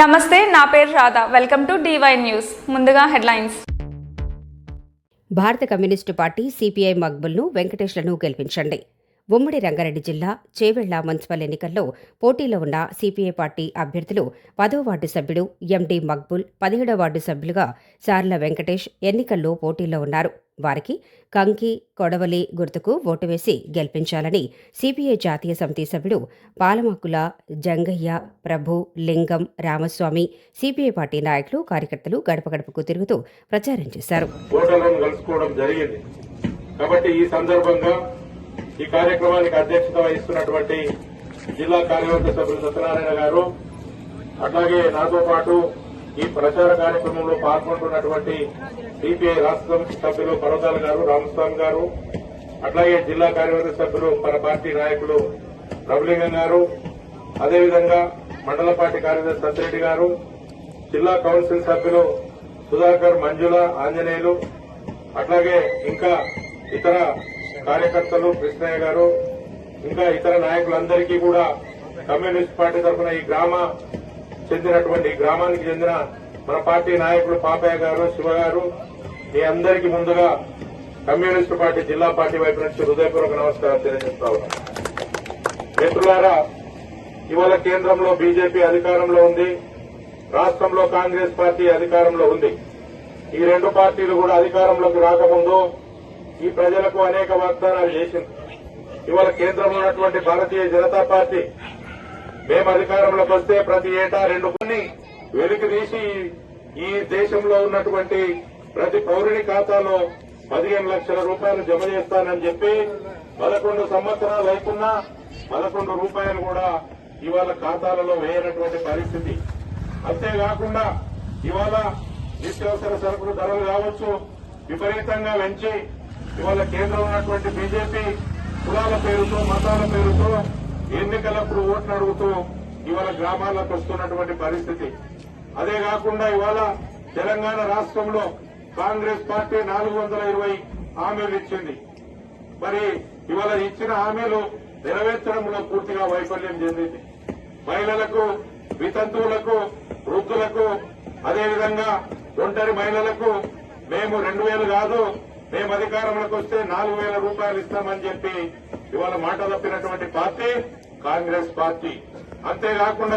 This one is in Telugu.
నమస్తే నా పేరు Radha. Welcome to D Y news. ముందుగా హెడ్లైన్స్. భారత కమ్యూనిస్టు పార్టీ సిపిఐ మక్బుల్ను వెంకటేష్లను గెలిపించండి. ఉమ్మడి రంగారెడ్డి జిల్లా చేవెళ్ళ మున్సిపల్ ఎన్నికల్లో పోటీలో ఉన్న సిపిఐ పార్టీ అభ్యర్థులు పదో వార్డు సభ్యుడు ఎండి మక్బుల్ పదిహేడో వార్డు సభ్యులుగా సార్ల వెంకటేష్ ఎన్నికల్లో పోటీలో ఉన్నారు. వారికి కంకి కొడవలి గుర్తుకు ఓటు వేసి గెలిపించాలని సిపిఐ జాతీయ సమితి సభ్యుడు పాలమక్కుల జంగయ్య ప్రభు లింగం రామస్వామి సిపిఐ పార్టీ నాయకులు కార్యకర్తలు గడప గడపకు తిరుగుతూ ప్రచారం చేశారు. కాబట్టి ఈ సందర్భంగా ఈ కార్యక్రమానికి అధ్యక్షత వహిస్తున్నటువంటి జిల్లా కార్యవర్గ సభ్యులు సత్యనారాయణ గారు అట్లాగే నాతో పాటు ఈ ప్రచార కార్యక్రమంలో పాల్గొంటున్నటువంటి సిపిఐ రాష్ట్ర సమితి సభ్యులు పర్వతాల గారు రామస్వామి గారు అట్లాగే జిల్లా కార్యవర్గ సభ్యులు మన పార్టీ నాయకులు రవిలింగం గారు అదేవిధంగా మండల పార్టీ కార్యదర్శి సత్యరెడ్డి గారు జిల్లా కౌన్సిల్ సభ్యులు సుధాకర్ మంజుల ఆంజనేయులు అట్లాగే ఇంకా ఇతర కార్యకర్తలు కృష్ణయ్య గారు ఇంకా ఇతర నాయకులందరికీ కూడా కమ్యూనిస్ట్ పార్టీ తరఫున ఈ గ్రామ చెందినటువంటి గ్రామానికి చెందిన మన పార్టీ నాయకులు పాపయ్య గారు శివ గారు మీ అందరికీ ముందుగా కమ్యూనిస్ట్ పార్టీ జిల్లా పార్టీ వైపు నుంచి హృదయపూర్వక నమస్కారం తెలియజేస్తా ఉన్నాను మిత్రులారా ఇవాళ కేంద్రంలో బీజేపీ అధికారంలో ఉంది రాష్ట్రంలో కాంగ్రెస్ పార్టీ అధికారంలో ఉంది. ఈ రెండు పార్టీలు కూడా అధికారంలోకి రాకముందు ఈ ప్రజలకు అనేక వాగ్దానాలు చేసింది. ఇవాళ కేంద్రంలో ఉన్నటువంటి భారతీయ జనతా పార్టీ మేము అధికారంలోకి వస్తే ప్రతి ఏటా రెండు కొన్ని వెలికి తీసి ఈ దేశంలో ఉన్నటువంటి ప్రతి పౌరుని ఖాతాలో పదిహేను లక్షల రూపాయలు జమ చేస్తానని చెప్పి పదకొండు సంవత్సరాలు అవుతున్నా పదకొండు రూపాయలు కూడా ఇవాళ ఖాతాలలో వేయనటువంటి పరిస్థితి. అంతేకాకుండా ఇవాళ నిత్యావసర సరుకుల ధరలు కావచ్చు విపరీతంగా పెంచి ఇవాళ కేంద్రం ఉన్నటువంటి బీజేపీ కులాల పేరుతో మతాల పేరుతో ఎన్నికలప్పుడు ఓట్లు అడుగుతూ ఇవాళ గ్రామాలకు వస్తున్నటువంటి పరిస్థితి. అదే కాకుండా ఇవాళ తెలంగాణ రాష్ట్రంలో కాంగ్రెస్ పార్టీ నాలుగు వందల ఇరవై హామీలు ఇచ్చింది. మరి ఇవాళ ఇచ్చిన హామీలు నెరవేర్చడంలో పూర్తిగా వైఫల్యం చెందింది. మహిళలకు వితంతువులకు వృద్ధులకు అదేవిధంగా ఒంటరి మహిళలకు మేము రెండు వేలు కాదు మేము అధికారంలోకి వస్తే నాలుగు వేల రూపాయలు ఇస్తామని చెప్పి ఇవాళ మాట తప్పినటువంటి పార్టీ కాంగ్రెస్ పార్టీ. అంతేకాకుండా